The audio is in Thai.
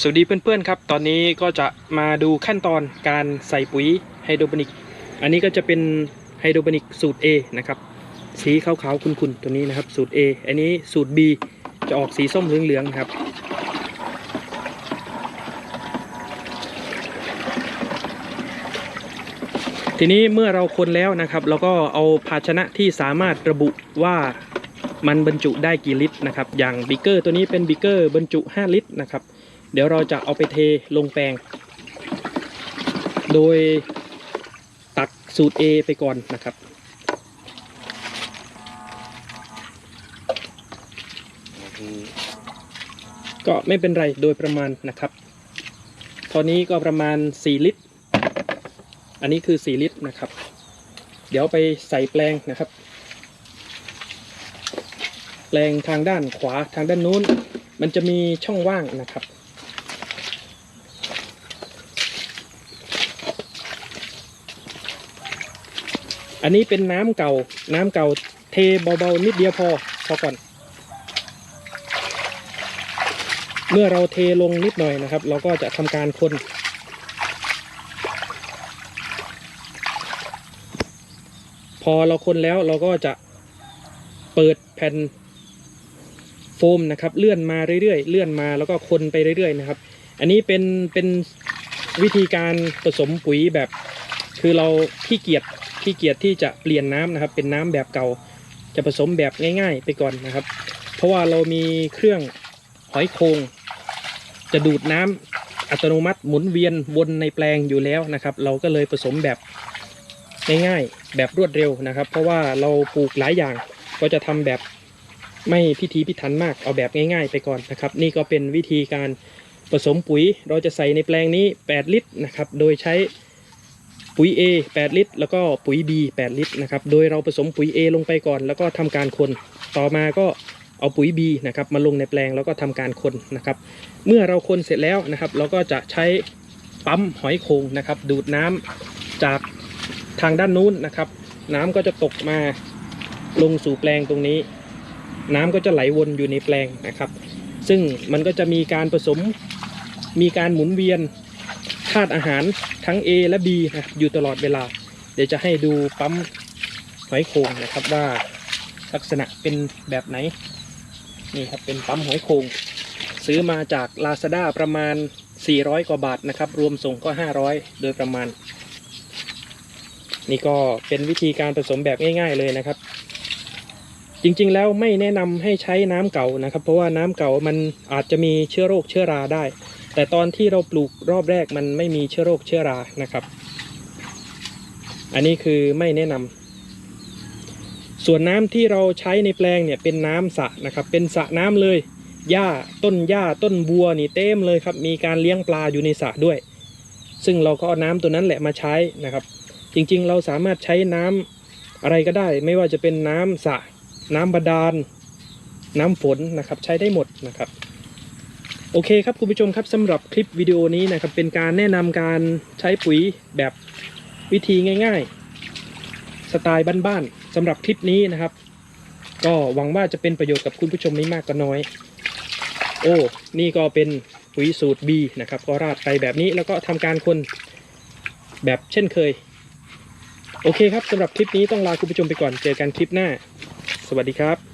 สวัสดีเพื่อนๆครับ ตอนนี้ก็จะมาดูขั้นตอนการใส่ปุ๋ยไฮโดรบานิก อันนี้ก็จะเป็นไฮโดรบานิกสูตร A นะครับ สีขาวๆขุ่นๆตัวนี้นะครับ สูตร A อันนี้สูตร B จะออกสีส้มเหลืองๆครับ ทีนี้เมื่อเราคนแล้วนะครับ เราก็เอาภาชนะที่สามารถระบุว่ามันบรรจุได้กี่ลิตรนะครับ อย่างบิเกอร์ตัวนี้เป็นบิเกอร์บรรจุ 5 ลิตรนะครับ เดี๋ยวเราจะเอาไปเทลงแปลง โดยตักสูตร A ไปก่อนนะครับก็ไม่เป็นไรโดยประมาณนะครับตอนนี้ก็ประมาณ 4 ลิตร อันนี้คือ 4 ลิตรนะครับ เดี๋ยวไปใส่แปลงนะครับ แปลงทางด้านขวาทางด้านนู้น มันจะมีช่องว่างนะครับ อันนี้เป็นน้ำเก่า น้ำเก่าเทเบาๆนิดเดียวพอพอก่อน เมื่อเราเทลงนิดหน่อยนะครับ เราก็จะทำการคน พอเราคนแล้วเราก็จะเปิดแผ่นโฟมนะครับ เลื่อนมาเรื่อยๆเลื่อนมาแล้วก็คนไปเรื่อยๆนะครับ อันนี้เป็นเป็นวิธีการผสมปุ๋ยแบบ คือเราขี้เกียจ ขี้เกียจที่จะเปลี่ยนน้ำนะครับ เป็นน้ำแบบเก่า จะผสมแบบง่าย ๆ ไปก่อนนะครับ เพราะว่าเรามีเครื่องหอยโครงจะดูดน้ำอัตโนมัติหมุนเวียนวนในแปลงอยู่แล้วนะครับ เราก็เลยผสมแบบง่ายๆแบบรวดเร็วนะครับ เพราะว่าเราปลูกหลายอย่างก็จะทำแบบไม่พิถีพิถันมากเอาแบบง่ายๆ ไปก่อนนะครับ นี่ก็เป็นวิธีการผสมปุ๋ยเราจะใส่ในแปลงนี้ 8 ลิตรนะครับ โดยใช้ ปุ๋ย A 8 ลิตร แล้วก็ปุ๋ย B 8 ลิตรนะครับ โดยเราผสมปุ๋ย A ลงไปก่อน แล้วก็ทำการคน ต่อมาก็เอาปุ๋ย B นะครับมาลงในแปลงแล้วก็ทำการคนนะครับ เมื่อเราคนเสร็จแล้วนะครับ เราก็จะใช้ปั๊มหอยโขงนะครับ ดูดน้ำจากทางด้านนู้นนะครับ น้ำก็จะตกมาลงสู่แปลงตรงนี้ น้ำก็จะไหลวนอยู่ในแปลงนะครับ ซึ่งมันก็จะมีการผสมมีการหมุนเวียน ธาตุอาหารทั้ง A และ B นะครับอยู่ตลอดเวลา เดี๋ยวจะให้ดูปั๊มหอยโขงนะครับว่าลักษณะเป็นแบบไหน นี่ครับเป็นปั๊มหอยโขงซื้อมาจาก Lazada ประมาณ 400 กว่าบาทนะครับ รวมส่งก็ 500 โดยประมาณ นี่ก็เป็นวิธีการผสมแบบง่าย ๆเลยนะครับ จริงๆแล้วไม่แนะนำให้ใช้น้ำเก่านะครับ เพราะว่าน้ำเก่ามันอาจจะมีเชื้อโรคเชื้อราได้ แต่ตอนที่เราปลูกรอบแรกมันไม่มีเชื้อโรคเชื้อรานะครับ อันนี้คือไม่แนะนำส่วนน้ำที่เราใช้ในแปลงเนี่ยเป็นน้ำสระนะครับ เป็นสระน้ำเลยหญ้าต้นหญ้าต้นบัวนี่เต็มเลยครับมีการเลี้ยงปลาอยู่ในสระด้วย ซึ่งเราก็เอาน้ำตัวนั้นแหละมาใช้นะครับ จริงๆเราสามารถใช้น้ำอะไรก็ได้ ไม่ว่าจะเป็นน้ำสระน้ำบาดาลน้ำฝนนะครับ ใช้ได้หมดนะครับ โอเคครับคุณผู้ชมครับสำหรับคลิปวิดีโอนี้นะครับเป็นการแนะนำการใช้ปุ๋ยแบบวิธีง่าย ๆ สไตล์บ้านๆสำหรับคลิปนี้นะครับ ก็หวังว่าจะเป็นประโยชน์กับคุณผู้ชมไม่มากก็น้อย โอ้นี่ก็เป็นปุ๋ยสูตร B นะครับก็ราดไปแบบนี้แล้วก็ทำการคนแบบเช่นเคย โอเคครับสำหรับคลิปนี้ต้องลาคุณผู้ชมไปก่อนเจอกันคลิปหน้า สวัสดีครับ